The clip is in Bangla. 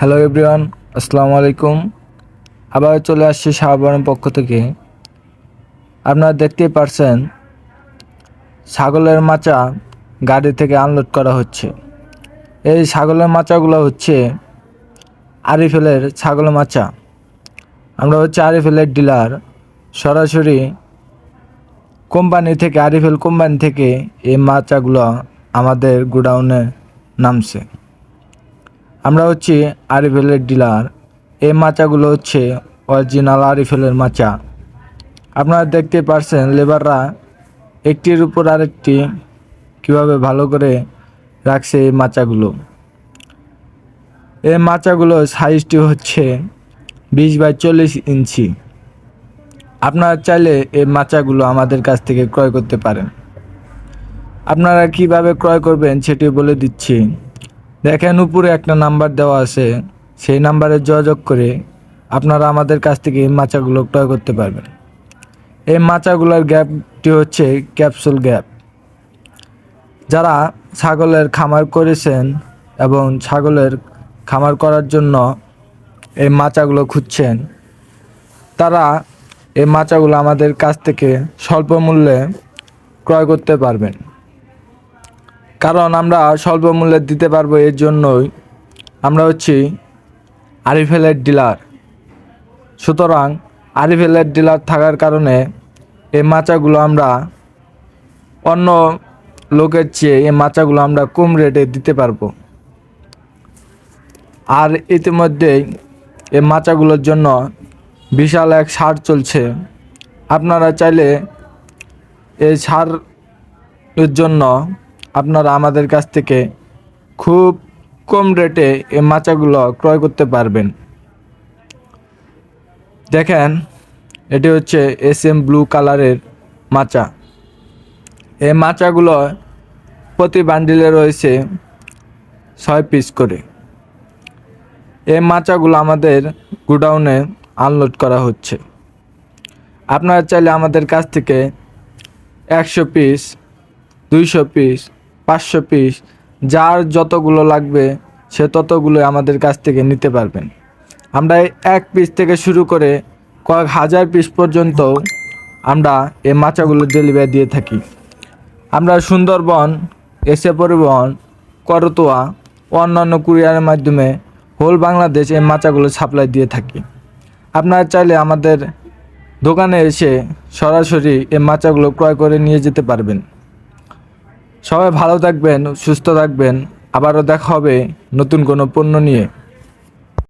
হ্যালো এভরিওয়ান, আসসালামু আলাইকুম। আবার চলে আসছি শাহবানের পক্ষ থেকে। আপনারা দেখতেই পারছেন, ছাগলের মাচা গাড়ি থেকে আনলোড করা হচ্ছে। এই ছাগলের মাচাগুলো হচ্ছে আরিফেলের ছাগলের মাচা। আমরা হচ্ছে আরিফেলের ডিলার। সরাসরি কোম্পানি থেকে, আরিফেল কোম্পানি থেকে এই মাচাগুলো আমাদের গোডাউনে নামছে। আমরা হচ্ছে আরিফেলের ডিলার। এই মাচাগুলো হচ্ছে অরিজিনাল আরিফেলের মাচা। আপনারা দেখতে পারছেন লেবাররা একটির উপর আরেকটি কীভাবে ভালো করে রাখছে এই মাচাগুলো। এই মাচাগুলো সাইজটি হচ্ছে বিশ বাই চল্লিশ ইঞ্চি। আপনারা চাইলে এই মাচাগুলো আমাদের কাছ থেকে ক্রয় করতে পারেন। আপনারা কীভাবে ক্রয় করবেন সেটি বলে দিচ্ছি। দেখেন উপরে একটা নাম্বার দেওয়া আছে। সেই নাম্বারে যোগাযোগ করে আপনারা আমাদের কাছ থেকে এই মাচাগুলো ক্রয় করতে পারবেন। এই মাচাগুলোর গ্যাপটি হচ্ছে ক্যাপসুল গ্যাপ। যারা ছাগলের খামার করেছেন এবং ছাগলের খামার করার জন্য এই মাচাগুলো খুঁজছেন, তারা এই মাচাগুলো আমাদের কাছ থেকে স্বল্প মূল্যে ক্রয় করতে পারবেন। কারণ আমরা স্বল্প মূল্যে দিতে পারব এর জন্যই আমরা হচ্ছি আরিফেলের ডিলার। সুতরাং আরিফেলের ডিলার থাকার কারণে এই মাচাগুলো আমরা অন্য লোকের চেয়ে এই মাচাগুলো আমরা কম রেটে দিতে পারব। আর ইতিমধ্যেই এই মাচাগুলোর জন্য বিশাল এক সার চলছে। আপনারা চাইলে এই ছাড় এর জন্য আপনারা আমাদের কাছ থেকে খুব কম রেটে এই মাচাগুলো ক্রয় করতে পারবেন। দেখেন, এটি হচ্ছে এস এম ব্লু কালারের মাচা। এই মাচাগুলো প্রতি বান্ডিলে রয়েছে ছয় পিস করে। এই মাচাগুলো আমাদের গোডাউনে আনলোড করা হচ্ছে। আপনারা চাইলে আমাদের কাছ থেকে একশো পিস, দুইশো পিস পাঁচশো পিস, যার যতগুলো লাগবে, সে ততগুলো আমাদের কাছ থেকে নিতে পারবেন। আমরা এক পিস থেকে শুরু করে কয়েক হাজার পিস পর্যন্ত আমরা এই মাচাগুলো ডেলিভারি দিয়ে থাকি। আমরা সুন্দরবন এসে পরিবহন, করতোয়া, অন্যান্য কুরিয়ারের মাধ্যমে হোল বাংলাদেশ এই মাচাগুলো সাপ্লাই দিয়ে থাকি। আপনারা চাইলে আমাদের দোকানে এসে সরাসরি এই মাচাগুলো ক্রয় করে নিয়ে যেতে পারবেন। সবাই ভালো থাকবেন সুস্থ থাকবেন। আবারও দেখা হবে নতুন কোনো পণ্য নিয়ে।